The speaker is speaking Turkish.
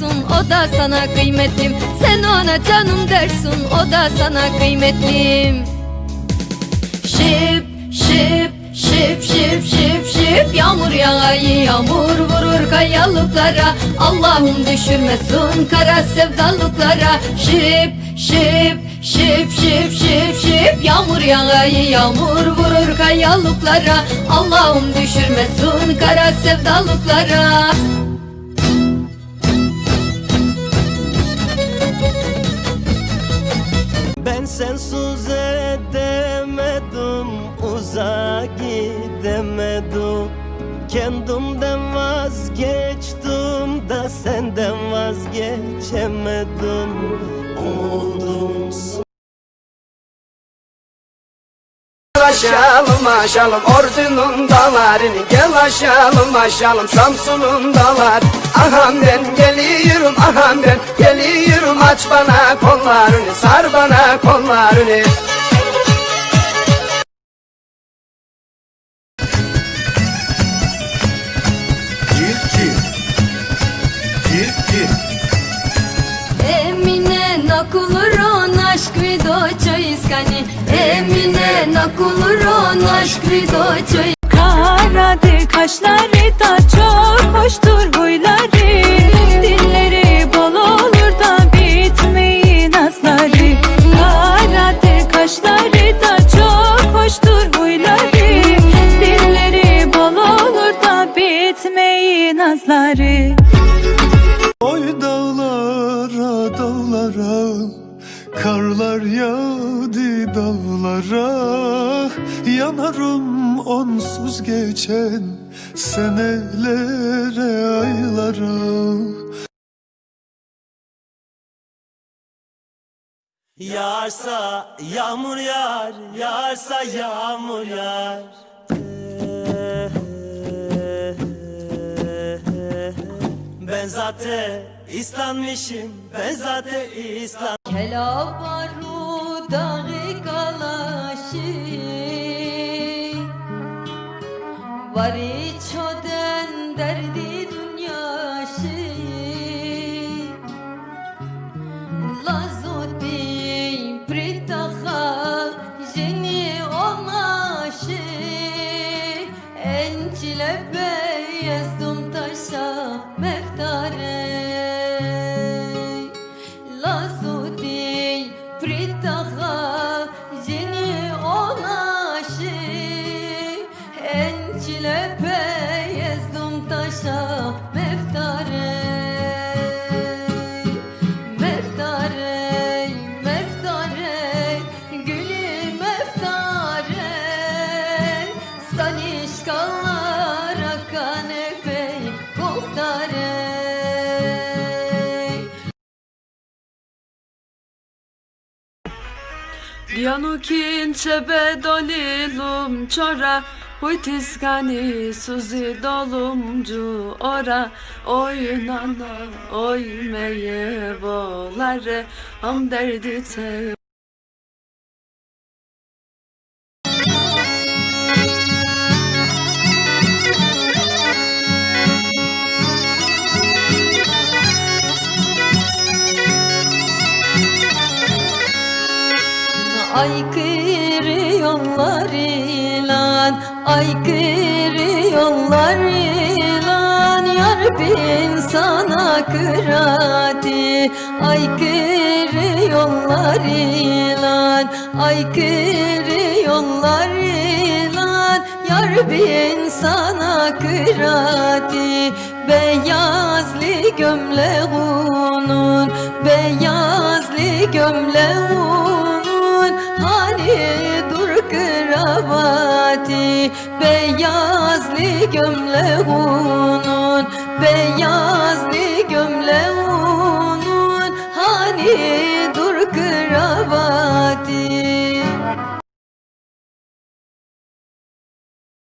dersin o da sana kıymetlim. Sen ona canım dersin o da sana kıymetlim. Şıp şıp şıp şıp şıp şıp. Yağmur yağayı yağmur vurur kayalıklara. Allah'ım düşürmesin kara sevdalıklara. Şıp şıp şıp şıp şıp şıp. Yağmur yağayı yağmur vurur kayalıklara. Allah'ım düşürmesin kara sevdalıklara sensiz edemedim Uzağa gidemedim. Kendimden vazgeçtim da senden vazgeçemedim. Oldum Aşalım aşalım ordunun dalarını Gel aşalım aşalım Samsun'un dalar Aham ben geliyorum aham ben geliyorum Aç bana kollarını sar bana kollarını. Çiftçi Çiftçi Emine nakuluron aşk video çayıskani Emine nakuluron aşk video çayı Karadır kaşları da çok asları Oy dağlara dağlara Karlar yağdı dağlara. Yanarım onsuz geçen Senelere aylara. Yağarsa yağmur yağar Yağarsa yağmur yağar Ben zaten İslanmışım Ben zaten İslam Kelavaru dağı kalaşı Vari Encile beyezdum taşa meftare. Meftare, meftare, gülü meftare. Stanişkalar akan epey muhtare. Janukin çebe dolilum çora Huy tiskani suzi dolumcu ora Oy nana oy meye bolare Am derdi te Aykırı yollar ilan Aykırı yollar ilan Yar bin sana kırati Aykırı yollar ilan Aykırı yollar ilan Yar bin sana kırati Beyazlı gömleğunun Beyazlı gömleğunun Hani dur kravati beyazlı gömleğunun beyazlı gömleğunun